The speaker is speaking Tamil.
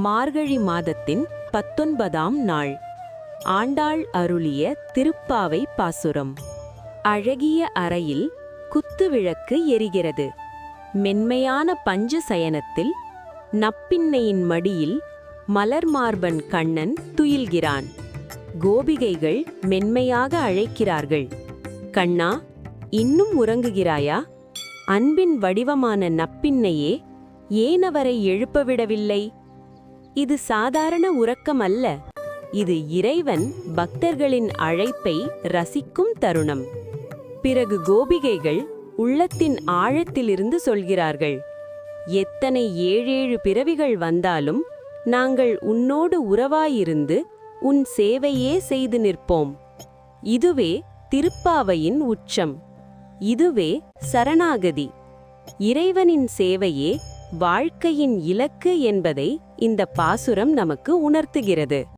மார்கழி மாதத்தின் பத்தொன்பதாம் நாள். ஆண்டாள் அருளிய திருப்பாவை பாசுரம். அழகிய அறையில் குத்துவிளக்கு எரிகிறது. மென்மையான பஞ்ச சயனத்தில் நப்பின்னையின் மடியில் மலர்மார்பன் கண்ணன் துயில்கிறான். கோபிகைகள் மென்மையாக அழைக்கிறார்கள். கண்ணா இன்னும் உறங்குகிறாயா? அன்பின் வடிவமான நப்பின்னையே ஏன் அவரை எழுப்பவிடவில்லை இது சாதாரண உறக்கம் அல்ல இது இறைவன் பக்தர்களின் அழைப்பை ரசிக்கும் தருணம். பிறகு கோபிகைகள் உள்ளத்தின் ஆழத்திலிருந்து சொல்கிறார்கள் எத்தனை ஏழேழு பிறவிகள் வந்தாலும் நாங்கள் உன்னோடு உறவாயிருந்து உன் சேவையே செய்து நிற்போம். இதுவே திருப்பாவையின் உச்சம். இதுவே சரணாகதி. இறைவனின் சேவையே வாழ்க்கையின் இலக்கு என்பதை இந்த பாசுரம் நமக்கு உணர்த்துகிறது.